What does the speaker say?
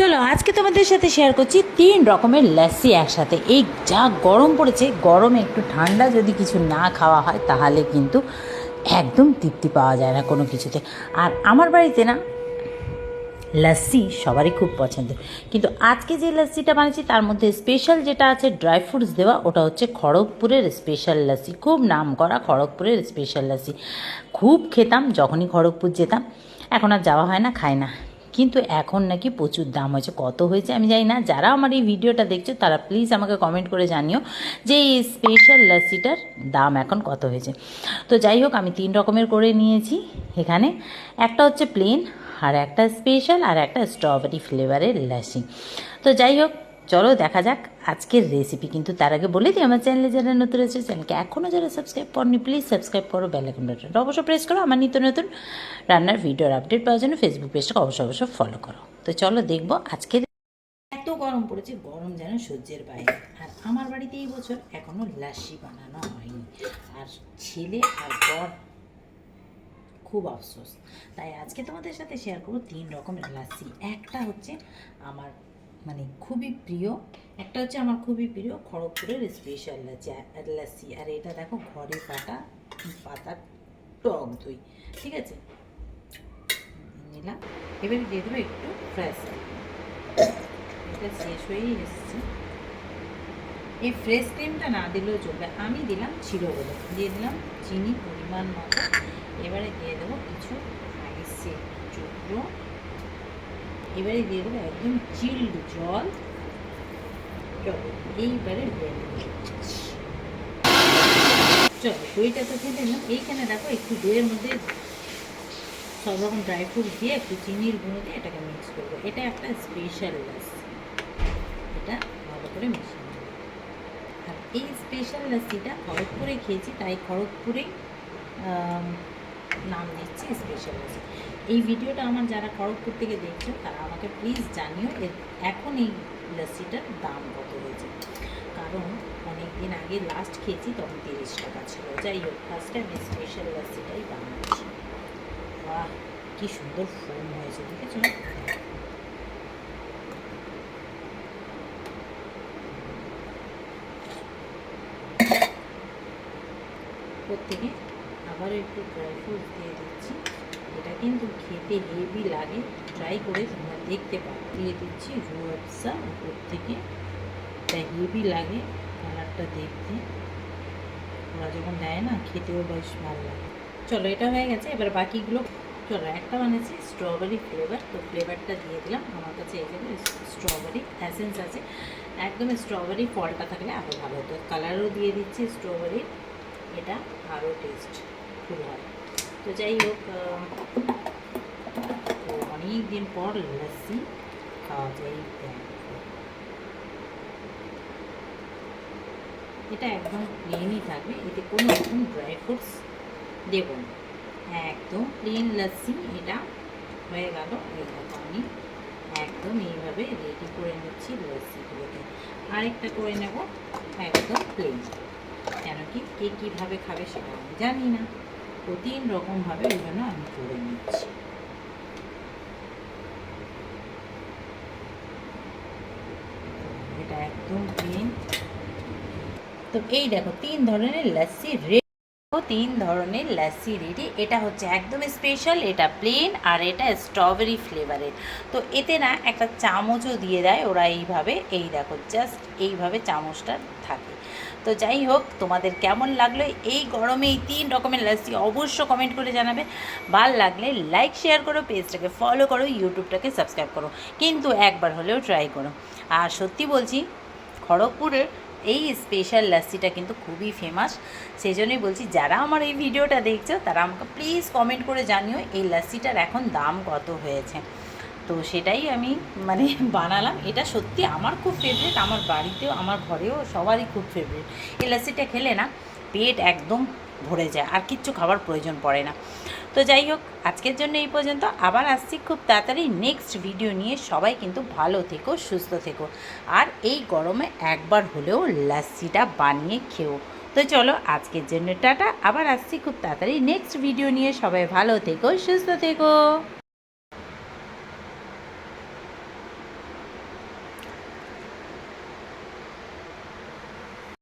চলো, আজকে তোমাদের সাথে শেয়ার করছি তিন রকমের লাস্সি একসাথে। এই যা গরম পড়েছে, গরমে একটু ঠান্ডা যদি কিছু না খাওয়া হয়, তাহলে কিন্তু একদম তৃপ্তি পাওয়া যায় না কোনো কিছুতে। আর আমার বাড়িতে না লাস্সি সবারই খুব পছন্দের। কিন্তু আজকে যে লাস্সিটা বানিয়েছি, তার মধ্যে স্পেশাল যেটা আছে ড্রাই ফ্রুটস দেওয়া, ওটা হচ্ছে খড়গপুরের স্পেশাল লাস্সি খুব নাম করা খড়গপুরের স্পেশাল লাস্সি খুব খেতাম, যখনই খড়গপুর যেতাম, এখন আর যাওয়া হয় না খায় না। কিন্তু এখন নাকি প্রচুর দাম হয়েছে। কত হয়েছে আমি জানি না। যারা আমার এই ভিডিওটা দেখছে, তারা প্লিজ আমাকে কমেন্ট করে জানিও যে এই স্পেশাল লাসিটার দাম এখন কত হয়েছে। তো যাই হোক, আমি তিন রকমের করে নিয়েছি এখানে। একটা হচ্ছে প্লেন আর একটা স্পেশাল আর একটা স্ট্রবেরি ফ্লেভারের লাসি তো যাই হোক চলো দেখা যাক আজকের রেসিপি কিন্তু তার আগে বলে দিই, আমার চ্যানেলে যারা নতুন রয়েছে চ্যানেলকে এখনও যারা সাবস্ক্রাইব করনি প্লিজ সাবস্ক্রাইব করো বেলাইকন বাটনটা অবশ্যই প্রেস করো, আমার নিত্য নতুন রান্নার ভিডিওর আপডেট পাওয়ার জন্য ফেসবুক পেজটাকে অবশ্যই অবশ্যই ফলো করো। তো চলো দেখব আজকের এত গরম পড়েছে, গরম যেন সহ্যের বাইরে। আর আমার বাড়িতে এই বছর এখনও লাসি বানানো হয়নি। আর ছেলে আর বর খুব আফসোস। তাই আজকে তোমাদের সাথে শেয়ার করব তিন রকমের লাসি একটা হচ্ছে আমার মানে খুবই প্রিয়। একটা হচ্ছে আমার খুবই প্রিয় খড়গপুরের স্পেশাল লাচি আর এটা দেখো ঘরে পাটা, পাতার টক দই। ঠিক আছে? নিলাম। এবারে দিয়ে দেবো একটু ফ্রেশ এটা শেষ হয়েই এসছে। এই ফ্রেশ ক্রিমটা না দিলেও চলবে। আমি দিলাম বলে দিয়ে দিলাম চিনি পরিমাণ মতো। এবারে দিয়ে দেবো কিছু আইসের টুকরো। এবারে দিয়ে দেবো একদম চিল্ড জল। এইবারে চলো, দইটা তো খেতে না এইখানে দেখো, একটু দইয়ের মধ্যে সব রকম ড্রাই ফ্রুট দিয়ে একটু চিনির গুঁড়ো দিয়ে এটাকে মিক্স করব। এটা একটা স্পেশাল লাসি এটা ভালো করে মিশিয়ে আর এই স্পেশাল লাসিটা খড়গপুরে খেয়েছি, তাই খড়গপুরেই নাম দিচ্ছি স্পেশাল লাসি এই ভিডিওটা আমার যারা খড়গপুর থেকে দেখছ তারা আমাকে প্লিজ জানিও এখন এই লাসিটার দাম কত হয়েছে। কারণ অনেক দিন আগে লাস্ট খেয়েছি, তখন তিরিশ টাকা ছিল। যাই হোক ফার্স্ট টাইম স্পেশাল লাসিটাই বানাচ্ছি। বাহ, কি সুন্দর ফোম হয়েছে, দেখেছ? প্রত্যেকে আবার একটু ড্রাই ফ্রুট দিয়ে দিচ্ছি। এটা কিন্তু খেতে হেভি লাগে। ট্রাই করে তোমরা দেখতে পারো। দিয়ে দিচ্ছি রুয়াবসা উপর থেকে। এটা হেভি লাগে কালারটা দেখতে। ওরা যখন দেয় না, খেতেও বেশ ভালো লাগে। চলো, এটা হয়ে গেছে। এবার বাকিগুলো চলো, একটা বানিয়েছি স্ট্রবেরি ফ্লেভার তো ফ্লেভারটা দিয়ে দিলাম। আমার কাছে জন্য স্ট্রবেরি অ্যাসেন্স আছে। একদম স্ট্রবেরি ফলটা থাকলে আরও ভালো হতো। কালারও দিয়ে দিচ্ছি স্ট্রবেরি এটা আরও টেস্ট ফুল হয় তো যাই হোক অনেক দিন পর লস্যি খাওয়া যায় এটা একদম প্লেনই থাকবে। এতে কোনো রকম ড্রাই ফ্রুটস দেবো না। একদম প্লেন লস্যি। এটা হয়ে গেল এরকম আমি একদম এইভাবে রেডি করে নিচ্ছি লস্যিগুলোকে। আরেকটা করে নেব, একদম প্লেন কেন কি, কে কীভাবে খাবে সেটা আমি জানি না। তো তিন রকমভাবে ওই জন্য আমি করে নিচ্ছি। এটা একদম প্লেন তো এই দেখো, তিন ধরনের লাস্সি রেডি। তিন ধরনের লাস্সি রেডি। এটা হচ্ছে একদম স্পেশাল এটা প্লেন আর এটা স্ট্রবেরি ফ্লেভারের তো এতে না একটা চামচও দিয়ে দেয়, ওরা এইভাবে, এই দেখো জাস্ট এইভাবে চামচটা থাকে। তো যাই হোক, তোমাদের কেমন লাগল? এই গরমে এই তিন রকমের লাস্সি অবশ্য কমেন্ট করে জানাবে। ভালো লাগলে লাইক শেয়ার করো পেজটাকে ফলো করো ইউটিউবটাকে সাবস্ক্রাইব করো। কিন্তু একবার হলেও ট্রাই করো। আর সত্যি বলছি, খড়গপুরের এই স্পেশাল লাস্সিটা কিন্তু খুবই ফেমাস সেই জন্যই বলছি, যারা আমার এই ভিডিওটা দেখছ, তারা আমাকে প্লিজ কমেন্ট করে জানিও, এই লাস্সিটার এখন দাম কত হয়েছে। তো সেটাই আমি মানে বানালাম। এটা সত্যি আমার খুব ফেভারিট আমার বাড়িতেও, আমার ঘরেও সবারই খুব ফেভারিট এই লাস্সিটা খেলে না পেট একদম ভরে যায়, আর কিচ্ছু খাবার প্রয়োজন পড়ে না। তো যাই হোক, আজকের জন্য এই পর্যন্ত। আবার আসছি খুব তাড়াতাড়ি নেক্সট ভিডিও নিয়ে। সবাই কিন্তু ভালো থেকো, সুস্থ থেকো। আর এই গরমে একবার হলেও লাস্সিটা বানিয়ে খেও। তো চলো, আজকের জন্য টাটা। আবার আসছি খুব তাড়াতাড়ি নেক্সট ভিডিও নিয়ে। সবাই ভালো থেকো, সুস্থ থেকো।